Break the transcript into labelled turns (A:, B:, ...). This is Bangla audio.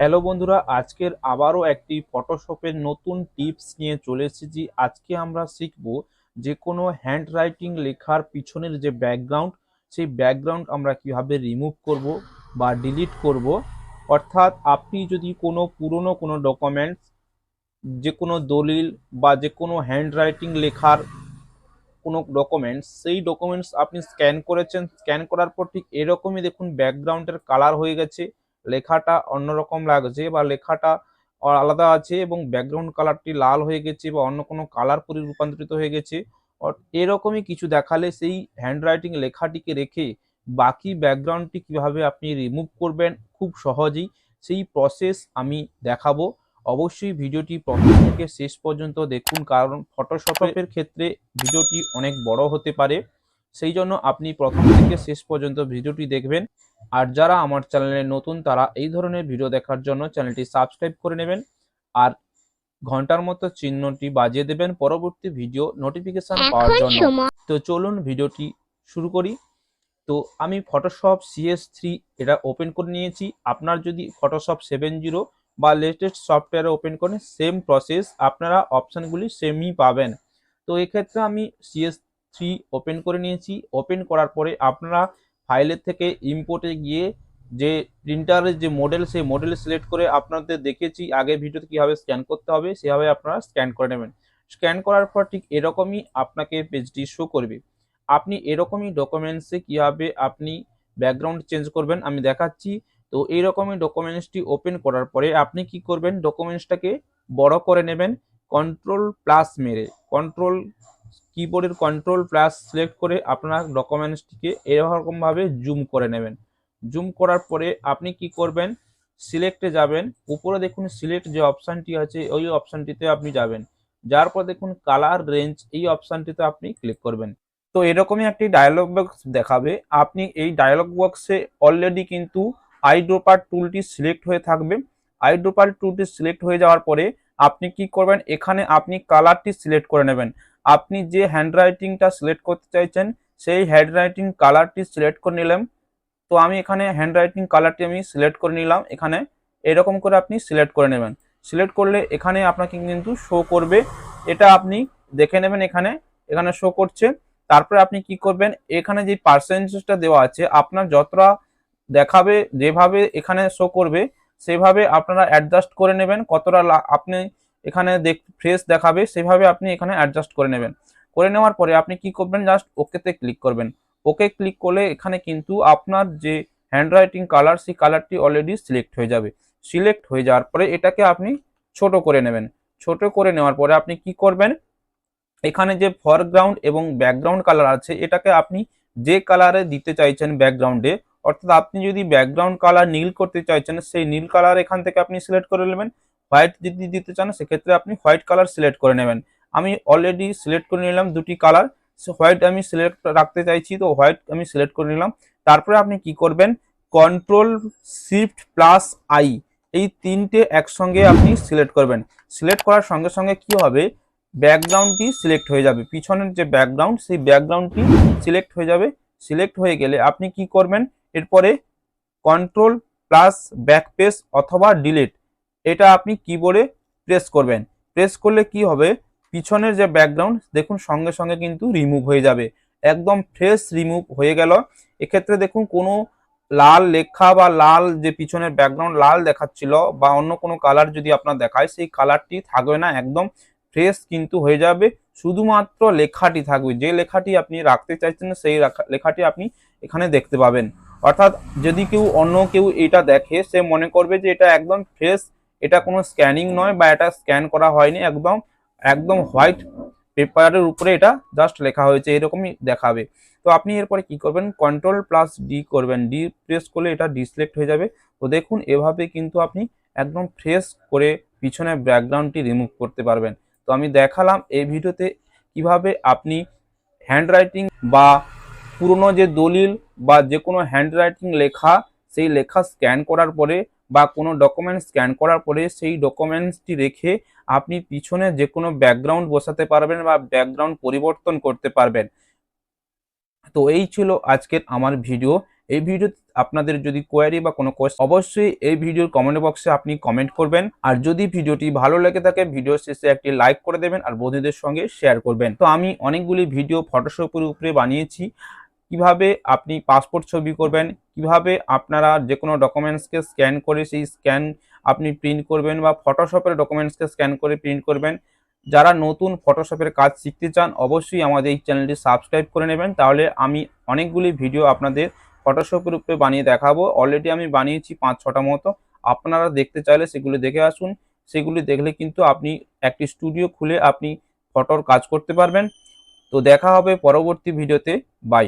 A: হ্যালো বন্ধুরা, আজকের আবারও একটি ফটোশপের নতুন টিপস নিয়ে চলে এসেছি। আজকে আমরা শিখব যে কোনো হ্যান্ড রাইটিং লেখার পিছনের যে ব্যাকগ্রাউন্ড সেই ব্যাকগ্রাউন্ড আমরা কীভাবে রিমুভ করব বা ডিলিট করব। অর্থাৎ আপনি যদি কোনো পুরনো কোনো ডকুমেন্টস যে কোনো দলিল বা যে কোনো হ্যান্ড রাইটিং লেখার কোনো ডকুমেন্টস সেই ডকুমেন্টস আপনি স্ক্যান করেছেন স্ক্যান করার পর ঠিক এরকমই দেখুন ব্যাকগ্রাউন্ডের কালার হয়ে গেছে। লেখাটা অন্যরকম লাগছে বা লেখাটা আলাদা আছে এবং ব্যাকগ্রাউন্ড কালারটি লাল হয়ে গেছে বা অন্য কোনো কালার পরি রূপান্তরিত হয়ে গেছে। এরকমই কিছু দেখালে সেই হ্যান্ডরাইটিং লেখাটিকে রেখে বাকি ব্যাকগ্রাউন্ডটি কীভাবে আপনি রিমুভ করবেন খুব সহজেই সেই প্রসেস আমি দেখাবো। অবশ্যই ভিডিওটি প্রথম থেকে শেষ পর্যন্ত দেখুন কারণ ফটোশপের ক্ষেত্রে ভিডিওটি অনেক বড় হতে পারে। সেই জন্য আপনি প্রথম থেকে শেষ পর্যন্ত ভিডিওটি দেখবেন। আর যারা আমার চ্যানেলে নতুন তারা এই ধরনের ভিডিও দেখার জন্য চ্যানেলটি সাবস্ক্রাইব করে নেবেন। আর ঘণ্টার মতো চিহ্নটি বাজিয়ে দেবেন পরবর্তী ভিডিও নোটিফিকেশন পাওয়ার জন্য। তো চলুন ভিডিওটি শুরু করি। তো আমি ফটোশপ সিএস থ্রি এটা ওপেন করে নিয়েছি। আপনার যদি ফটোশপ সেভেন জিরো বা লেটেস্ট সফটওয়্যারে ওপেন করেন সেম প্রসেস আপনারা অপশানগুলি সেমই পাবেন। তো এক্ষেত্রে আমি সিএস থ্রি ওপেন করে নিয়েছি। ওপেন করার পরে আপনারা ফাইলের থেকে ইম্পোর্টে গিয়ে যে প্রিন্টারের যে মডেল সেই মডেল সিলেক্ট করে আপনাদের দেখেছি আগে ভিডিওতে কীভাবে স্ক্যান করতে হবে, সেভাবে আপনারা স্ক্যান করে নেবেন। স্ক্যান করার পর ঠিক এরকমই আপনাকে পেজটি শো করবে। আপনি এরকমই ডকুমেন্টসে কীভাবে আপনি ব্যাকগ্রাউন্ড চেঞ্জ করবেন আমি দেখাচ্ছি। তো এইরকমই ডকুমেন্টসটি ওপেন করার পরে আপনি কি করবেন? ডকুমেন্টসটাকে বড় করে নেবেন। কন্ট্রোল প্লাস মেরে। কন্ট্রোল কিবোর্ডের কন্ট্রোল প্লাস সিলেক্ট করে আপনার ডকুমেন্টসটিকে এরকমভাবে জুম করে নেবেন। জুম করার পরে আপনি কি করবেন? সিলেক্টে যাবেন। উপরে দেখুন সিলেক্ট যে অপশানটি আছে, ওই অপশানটিতে আপনি যাবেন। যার পর দেখুন কালার রেঞ্জ এই অপশানটিতে আপনি ক্লিক করবেন। তো এরকমই একটি ডায়লগ বক্স দেখাবে। আপনি এই ডায়লগ বক্সে অলরেডি কিন্তু আইড্রোপার টুলটি সিলেক্ট হয়ে থাকবে। আইড্রোপার টুলটি সিলেক্ট হয়ে যাওয়ার পরে আপনি কি করবেন? এখানে আপনি কালারটি সিলেক্ট করে নেবেন। আপনি যে হ্যান্ডরাইটিংটা সিলেক্ট করতে চাইছেন, সেই হ্যান্ডরাইটিং কালারটি সিলেক্ট করে নিলাম তো আমি এখানে হ্যান্ডরাইটিং কালারটি আমি সিলেক্ট করে নিলাম। এখানে এরকম করে আপনি সিলেক্ট করে নেবেন। সিলেক্ট করলে এখানে আপনাকে কিন্তু শো করবে। এটা আপনি দেখে নেবেন এখানে। এখানে শো করছে। তারপরে আপনি কি করবেন? এখানে যে পার্সেন্টেজটা দেওয়া আছে, আপনার যতটা দেখাবে, যেভাবে এখানে শো করবে, সেভাবে আপনারা অ্যাডজাস্ট করে নেবেন। কতটা আপনি এখানে দেখ ফ্রেশ দেখাবে, সেভাবে আপনি এখানে অ্যাডজাস্ট করে নেবেন। করে নেওয়ার পরে আপনি কি করবেন? জাস্ট ওকেতে ক্লিক করবেন। ওকে ক্লিক করলে এখানে কিন্তু আপনার যে হ্যান্ডরাইটিং কালার সেই কালারটি অলরেডি সিলেক্ট হয়ে যাবে। সিলেক্ট হয়ে যাওয়ার পরে এটাকে আপনি ছোট করে নেবেন। ছোট করে নেওয়ার পরে আপনি কি করবেন? এখানে যে ফরগ্রাউন্ড এবং ব্যাকগ্রাউন্ড কালার আছে, এটাকে আপনি যে কালারে দিতে চাইছেন ব্যাকগ্রাউন্ডে অর্থাৎ আপনি যদি ব্যাকগ্রাউন্ড কালার নীল করতে চাইছেন, সেই নীল কালার এখান থেকে আপনি সিলেক্ট করে নেবেন। হোয়াইট যদি দিতে চান, সেক্ষেত্রে আপনি হোয়াইট কালার সিলেক্ট করে নেবেন। আমি অলরেডি সিলেক্ট করে নিলাম দুটি কালার। হোয়াইট আমি সিলেক্ট রাখতে চাইছি, তো হোয়াইট আমি সিলেক্ট করে নিলাম। তারপরে আপনি কি করবেন? কন্ট্রোল শিফট প্লাস আই এই তিনটে একসঙ্গে আপনি সিলেক্ট করবেন। সিলেক্ট করার সঙ্গে সঙ্গে কি হবে? ব্যাকগ্রাউন্ডটি সিলেক্ট হয়ে যাবে। পিছনের যে ব্যাকগ্রাউন্ড, সেই ব্যাকগ্রাউন্ডটি সিলেক্ট হয়ে যাবে। সিলেক্ট হয়ে গেলে আপনি কি করবেন? এরপরে কন্ট্রোল প্লাস ব্যাকপেস অথবা ডিলিট এটা আপনি কিবোর্ডে প্রেস করবেন। প্রেস করলে কি হবে? পিছনের যে ব্যাকগ্রাউন্ড দেখুন সঙ্গে সঙ্গে কিন্তু রিমুভ হয়ে যাবে। একদম ফ্রেশ রিমুভ হয়ে গেল। এক্ষেত্রে দেখুন কোনো লাল লেখা বা লাল যে পিছনের ব্যাকগ্রাউন্ড লাল দেখাচ্ছিল বা অন্য কোনো কালার যদি আপনার দেখায়, সেই কালারটি থাকবে না। একদম ফ্রেশ কিন্তু হয়ে যাবে। শুধুমাত্র লেখাটি থাকবে। যে লেখাটি আপনি রাখতে চাইছেন, সেই লেখাটি আপনি এখানে দেখতে পাবেন। অর্থাৎ যদি কেউ অন্য কেউ এটা দেখে, সে মনে করবে যে এটা একদম ফ্রেশ এটা কোনো স্ক্যানিং নয় বা এটা স্ক্যান করা হয়নি, একদম একদম হোয়াইট পেপারের উপরে এটা জাস্ট লেখা হয়েছে, এরকমই দেখাবে। তো আপনি এরপরে কি করবেন? কন্ট্রোল প্লাস ডি করবেন। ডি প্রেস করলে এটা ডিসলেক্ট হয়ে যাবে। তো দেখুন, এভাবে কিন্তু আপনি একদম ফ্রেশ করে পিছনে ব্যাকগ্রাউন্ডটি রিমুভ করতে পারবেন। তো আমি দেখালাম এই ভিডিওতে কীভাবে আপনি হ্যান্ডরাইটিং বা পুরনো যে দলিল বা যে কোনো হ্যান্ডরাইটিং লেখা, সেই লেখা স্ক্যান করার পরে বা কোনো ডকুমেন্ট স্ক্যান করার পরে সেই ডকুমেন্টসটি রেখে আপনি পিছনে যে কোনো ব্যাকগ্রাউন্ড বসাতে পারবেন বা ব্যাকগ্রাউন্ড পরিবর্তন করতে পারবেন। তো এই ছিল আজকের আমার ভিডিও এই ভিডিও আপনাদের যদি কোয়ারি বা কোনো কোয়েশ্চেন অবশ্যই এই ভিডিওর কমেন্ট বক্সে আপনি কমেন্ট করবেন। আর যদি ভিডিওটি ভালো লেগে থাকে ভিডিও শেষে একটি লাইক করে দেবেন আর বন্ধুদের সঙ্গে শেয়ার করবেন। তো আমি অনেকগুলি ভিডিও ফটোশপের উপরে বানিয়েছি। কীভাবে আপনি পাসপোর্ট ছবি করবেন, কীভাবে আপনারা যে কোনো ডকুমেন্টসকে স্ক্যান করে সেই স্ক্যান আপনি প্রিন্ট করবেন বা ফটোশপের ডকুমেন্টসকে স্ক্যান করে প্রিন্ট করবেন। যারা নতুন ফটোশপের কাজ শিখতে চান, অবশ্যই আমাদের এই চ্যানেলটি সাবস্ক্রাইব করে নেবেন। তাহলে আমি অনেকগুলি ভিডিও আপনাদের ফটোশপের উপরে বানিয়ে দেখাবো। অলরেডি আমি বানিয়েছি পাঁচ ছটা মতো। আপনারা দেখতে চাইলে সেগুলি দেখে আসুন। সেগুলি দেখলে কিন্তু আপনি একটি স্টুডিও খুলে আপনি ফটোর কাজ করতে পারবেন। তো দেখা হবে পরবর্তী ভিডিওতে বাই